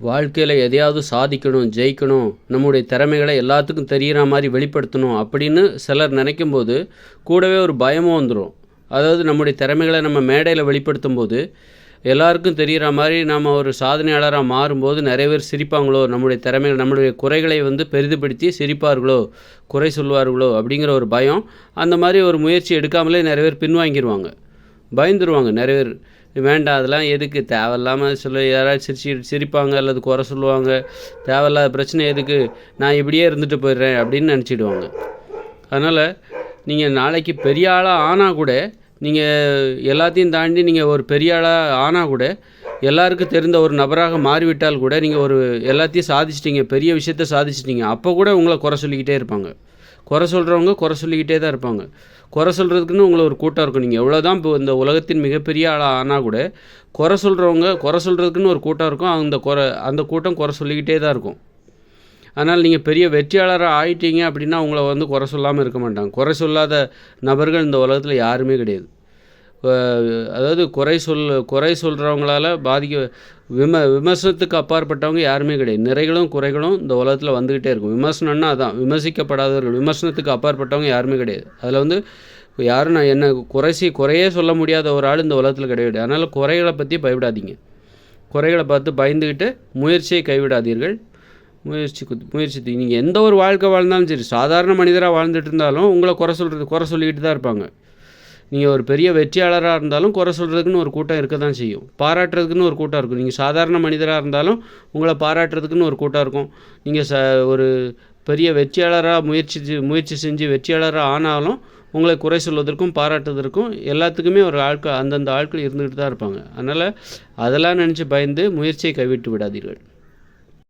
வாழ்க்கையில் எதையாவது சாதிக்கணும் ஜெயிக்கணும் நம்முடைய திறமைகளை எல்லாத்துக்கும் தெரிகிற மாதிரி வெளிப்படுத்தணும் அப்படின்னு சிலர் நினைக்கும் போது கூடவே ஒரு பயமும் வந்துடும் அதாவது நம்முடைய திறமைகளை நம்ம மேடையில் வெளிப்படுத்தும் போது எல்லாருக்கும் தெரிகிற மாதிரி நம்ம ஒரு சாதனையாளராக மாறும்போது நிறைய பேர் சிரிப்பாங்களோ நம்முடைய திறமைகள் நம்முடைய குறைகளை வந்து பெரிதுபடுத்தி சிரிப்பார்களோ குறை சொல்வார்களோ அப்படிங்கிற ஒரு பயம் அந்த மாதிரி ஒரு முயற்சி எடுக்காமலே நிறைய பேர் பின்வாங்கிடுவாங்க பயந்துருவாங்க. நிறைய பேர் வேண்டாம் அதெல்லாம் எதுக்கு? தேவையில்லாமல் சொல்ல யாராவது சிரிச்சு சிரிப்பாங்க அல்லது குறை சொல்லுவாங்க. தேவையில்லாத பிரச்சனை எதுக்கு? நான் இப்படியே இருந்துட்டு போயிடுறேன் அப்படின்னு நினச்சிடுவாங்க. அதனால் நீங்கள் நாளைக்கு பெரிய ஆளாக ஆனால் கூட நீங்கள் எல்லாத்தையும் தாண்டி நீங்கள் ஒரு பெரிய ஆளாக ஆனால் கூட எல்லாருக்கும் தெரிந்த ஒரு நபராக மாறிவிட்டால் கூட நீங்கள் ஒரு எல்லாத்தையும் சாதிச்சிட்டீங்க பெரிய விஷயத்த சாதிச்சிட்டீங்க. அப்போ கூட உங்களை குறை சொல்லிக்கிட்டே இருப்பாங்க. குறை சொல்கிறவங்க குறை சொல்லிக்கிட்டே தான் இருப்பாங்க. குறை சொல்கிறதுக்குன்னு உங்களை ஒரு கூட்டம் இருக்கும். நீங்கள் எவ்வளோ தான் இப்போ இந்த உலகத்தின் மிகப்பெரிய ஆளாக ஆனால் கூட குறை சொல்கிறவங்க குறை சொல்கிறதுக்குன்னு ஒரு கூட்டம் இருக்கும். அந்த குறை அந்த கூட்டம் குறை சொல்லிக்கிட்டே தான் இருக்கும். அதனால் நீங்கள் பெரிய வெற்றியாளராக ஆயிட்டீங்க அப்படின்னா உங்களை வந்து குறை சொல்லாமல் இருக்க மாட்டாங்க. குறை சொல்லாத நபர்கள் இந்த உலகத்தில் யாருமே கிடையாது. அதாவது குறை சொல் குறை சொல்கிறவங்களால பாதிக்க விம விமர்சனத்துக்கு அப்பாற்பட்டவங்க யாருமே கிடையாது. நிறைகளும் குறைகளும் இந்த உலகத்தில் வந்துக்கிட்டே இருக்கும். விமர்சனம்னா அதான்? விமர்சிக்கப்படாதவர்கள் விமர்சனத்துக்கு அப்பாற்பட்டவங்க யாருமே கிடையாது. அதில் வந்து யாரும் நான் என்ன குறைசி குறையே சொல்ல முடியாத ஒரு ஆள் இந்த உலகத்தில் கிடையாது. அதனால் குறைகளை பற்றி பயப்படாதீங்க. குறைகளை பார்த்து பயந்துக்கிட்டு முயற்சியை கைவிடாதீர்கள். முயற்சி முயற்சி நீங்கள் எந்த ஒரு வாழ்க்கை வாழ்ந்தாலும் சரி சாதாரண மனிதராக வாழ்ந்துட்டு இருந்தாலும் உங்களை குறை சொல்கிறது குறை சொல்லிக்கிட்டு தான் இருப்பாங்க. நீங்கள் ஒரு பெரிய வெற்றியாளராக இருந்தாலும் குறை சொல்கிறதுக்குன்னு ஒரு கூட்டம் இருக்க தான் செய்யும். பாராட்டுறதுக்குன்னு ஒரு கூட்டம் இருக்கும். நீங்கள் சாதாரண மனிதராக இருந்தாலும் உங்களை பாராட்டுறதுக்குன்னு ஒரு கூட்டம் இருக்கும். நீங்கள் ச ஒரு பெரிய வெற்றியாளராக முயற்சி முயற்சி செஞ்சு வெற்றியாளராக ஆனாலும் உங்களை குறை சொல்வதற்கும் பாராட்டுவதற்கும் எல்லாத்துக்குமே ஒரு ஆட்கள் அந்தந்த ஆட்கள் இருந்துக்கிட்டு தான் இருப்பாங்க. அதனால் அதெல்லாம் நினச்சி பயந்து முயற்சியை கைவிட்டு விடாதீர்கள்.